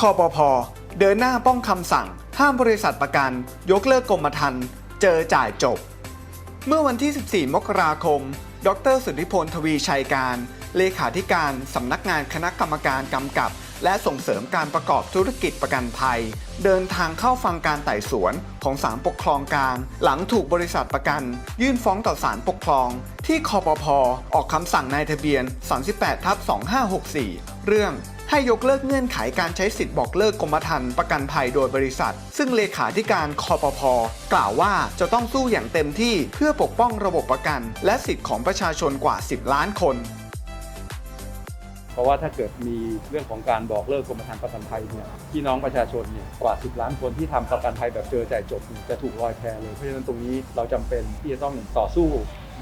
คอปพเดินหน้าป้องคำสั่ง ห้ามบริษัทประกัน ยกเลิกกรมธรรม์เจอจ่ายจบ เมื่อวันที่ 14 มกราคม ดรสุทธิพลทวีชัยการ เลขาธิการสำนักงานคณะกรรมการกำกับ และส่งเสริมการประกอบธุรกิจประกันภัย เดินทางเข้าฟังการไต่สวนของศาลปกครองกลาง หลังถูกบริษัทประกัน ยื่นฟ้องต่อศาลปกครอง ที่คอปพออกคำสั่งนายทะเบียน 38ทับ2564 เรื่อง ให้ยกเลิกเงื่อนไขการใช้สิทธิ์บอกเลิกกรมธรรม์ประกันภัยโดยบริษัท ซึ่งเลขาธิการคอปพกล่าวว่าจะต้องสู้อย่างเต็มที่เพื่อปกป้องระบบประกัน และสิทธิ์ของประชาชนกว่า 10 ล้านคน เพราะว่าถ้าเกิดมีเรื่องของการบอกเลิกกรมธรรม์ประกันภัยเนี่ยพี่น้องประชาชนเนี่ยกว่า 10 ล้านคนที่ทำประกันภัยแบบเจอจ่ายจบจะถูกลอยแพเลยเพราะฉะนั้นตรงนี้เราจำเป็นที่จะต้องต่อสู้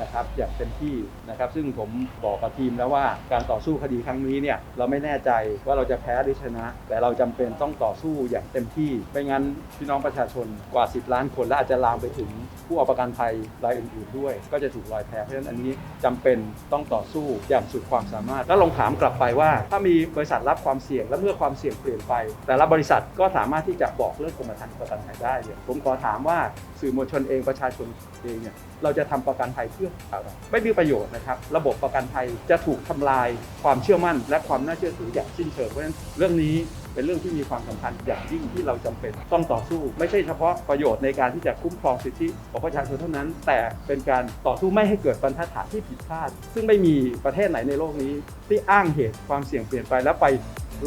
นะครับอย่างเต็มที่นะครับซึ่งผมบอกกับทีมแล้วว่าการต่อสู้คดีครั้งนี้เนี่ยเราไม่แน่ใจว่าเราจะแพ้หรือชนะ แต่เราจำเป็นต้องต่อสู้อย่างเต็มที่ไม่งั้นพี่น้องประชาชนกว่า 10 ล้านคนและอาจจะลามไปถึงผู้เอาประกันภัยรายอื่นๆด้วย ก็จะถูกลอยแพ้เพราะฉะนั้นอันนี้จำเป็นต้องต่อสู้อย่างสุดความสามารถ แล้วลองถามกลับไปว่า ถ้ามีบริษัทรับความเสี่ยงและเมื่อความเสี่ยงเปลี่ยนไป แต่ละบริษัทก็สามารถที่จะบอกเลิกกรมธรรม์ประกันภัยได้เนี่ยผมขอถามว่าสื่อมวลชนเองประชาชนเองเนี่ยเราจะทำประกันภัยเพื่อไรไม่มีประโยชน์นะครับ ระบบประกันภัยจะถูกทำลายความเชื่อมั่น และความน่าเชื่อถืออย่างสิ้นเชิงเพราะฉะนั้นเรื่องนี้เป็นเรื่องที่มีความสำคัญอย่างยิ่งที่เราจำเป็นต้องต่อสู้ ไม่ใช่เฉพาะประโยชน์ในการที่จะคุ้มครองสิทธิของประชาชนเท่านั้น แต่เป็นการต่อสู้ไม่ให้เกิดบรรทัดฐานที่ผิดพลาด ซึ่งไม่มีประเทศไหนในโลกนี้ ที่อ้างเหตุความเสี่ยงเปลี่ยนไปแล้วไป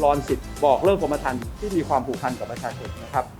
รอนสิทธิ์บอกเลิกกรมธรรม์ที่มีความผูกพันกับประชาชนนะครับ